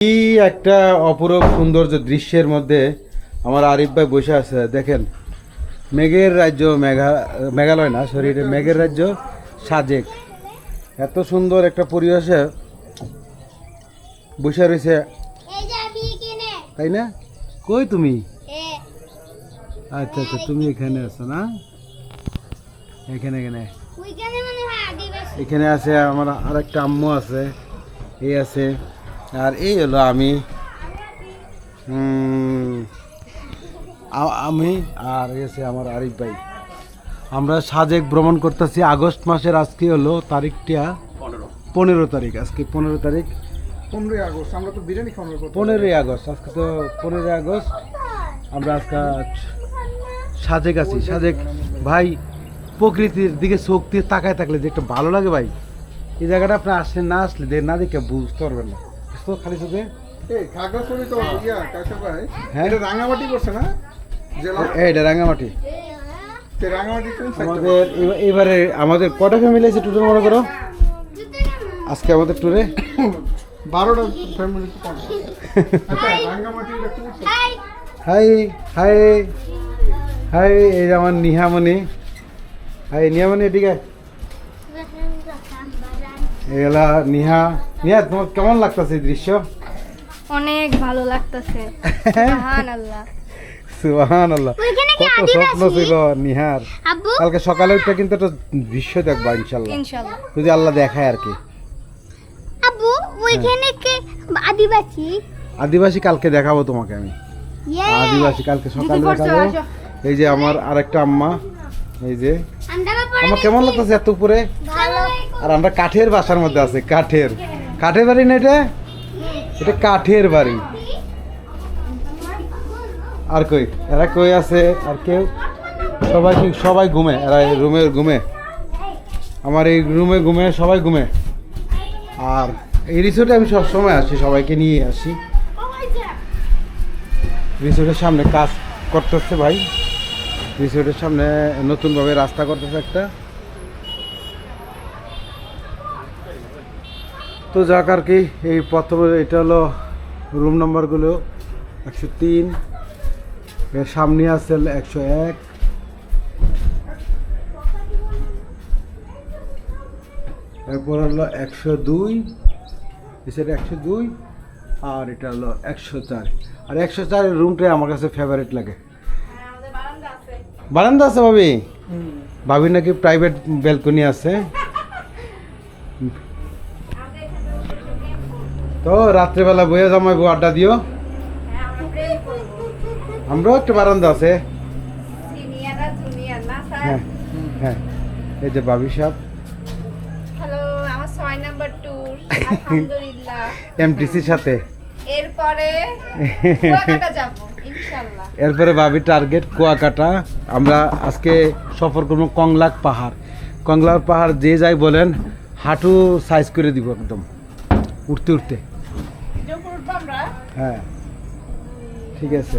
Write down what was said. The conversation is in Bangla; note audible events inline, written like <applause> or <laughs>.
কি একটা অপরূপ সৌন্দর্য দৃশ্যের মধ্যে আমার আরিফ ভাই বসে আছে দেখেন। মেঘের রাজ্য মেঘা মেঘালয় না সরি এটা মেঘের রাজ্য সাজেক। এত সুন্দর একটা পরিবেশে বসে রয়েছে। তাই না? কই তুমি? আচ্ছা আচ্ছা তুমি এখানে আছো না? এখানে এখানে। এখানে আছে আমার আর একটা আম্মু আছে এই আছে। আর এই হলো আমি আমি আর এসে আমার আরিফ ভাই। আমরা সাজেক ভ্রমণ করতেছি আগস্ট মাসের আজকে হলো তারিখটা পনেরো। তারিখ আজকে পনেরো তারিখ। পনেরোই আগস্ট আমরা তো বিরিয়ানি খাওয়ানোর পনেরোই আগস্ট আজকে তো পনেরোই আগস্ট। আমরা আজকে সাজেক আছি সাজেক ভাই প্রকৃতির দিকে চোখ দিয়ে তাকায় থাকলে যে একটা ভালো লাগে ভাই। এই জায়গাটা আপনি আসলে না আসলে না দেখে বুঝতে পারবেন না। বুঝতে খালি চোখে? তো হ্যাঁ। এটা রাঙামাটি করছে না? এটা রাঙামাটি। আমাদের এবারে আমাদের কটা ফ্যামিলি আছে টুরে মনে করো? আজকে আমাদের ট্যুরে বারোটা ফ্যামিলি আচ্ছা? হাই। হাই। হাই হাই এই যে আমার নিহামণি। হাই নিহামণি এদিকে এগুলা নিহা। নিহা তোমার কেমন লাগতেছে এই দৃশ্য? অনেক ভালো লাগতেছে। আল্লাহ সুবাহান আল্লাহ কত স্বপ্ন আদিবাসী? ছিল নিহার। কালকে সকালে উঠে কিন্তু একটা দৃশ্য দেখবা ইনশাল্লাহ ইনশাল্লাহ যদি আল্লাহ দেখায় আর কি। আব্বু ওইখানে কে আদিবাসী? আদিবাসী কালকে দেখাবো তোমাকে আমি। আদিবাসী কালকে সকালে দেখাবো। এই যে আমার আরেকটা আম্মা এই যে। আমার কেমন লাগতেছে এত উপরে? আর আমরা কাঠের বাসার মধ্যে আছে কাঠের। কাঠের বাড়ি না এটা? এটা কাঠের বাড়ি। আর কই? এরা কই আছে? আর কেউ? সবাই সবাই ঘুমে? এরা রুমে ঘুমে? আমার এই রুমে ঘুমে সবাই ঘুমে? আর এই রিসোর্টে আমি সবসময় আসি সবাইকে নিয়ে আসি। রিসোর্টের সামনে কাজ করতেছে ভাই। রিসোর্টের সামনে নতুনভাবে রাস্তা করতেছে একটা। তো যাক আর কি এই প্রথমে এটা হলো রুম নাম্বারগুলো একশো তিন এর সামনে আছে একশো এক। এরপর হলো একশো দুই এছাড়া একশো দুই আর এটা হলো একশো চার। আর একশো চারের রুমটাই আমার কাছে ফেভারিট লাগে। বারান্দা আছে ভাবি? ভাবি নাকি প্রাইভেট ব্যালকনি আছে? তো রাত্রেবেলা বইয়ে জামাই বউ আড্ডা দিও। আমরাও একটা বারান্দা আছে। হ্যাঁ হ্যাঁ। এই যে বাবি সাহেব। হ্যালো আমার ছয় নাম্বার ট্যুর আলহামদুলিল্লাহ। <laughs> এমটিসির সাথে। এরপরে <laughs> কুয়াকাটা যাব ইনশাল্লাহ এরপরে ভাবি টার্গেট কুয়াকাটা। আমরা আজকে সফর করব কংলাক পাহাড়। কংলাক পাহাড় যে যাই বলেন হাঁটু সাইজ করে দিব একদম। উঠতে উঠতে। হ্যাঁ ঠিক আছে।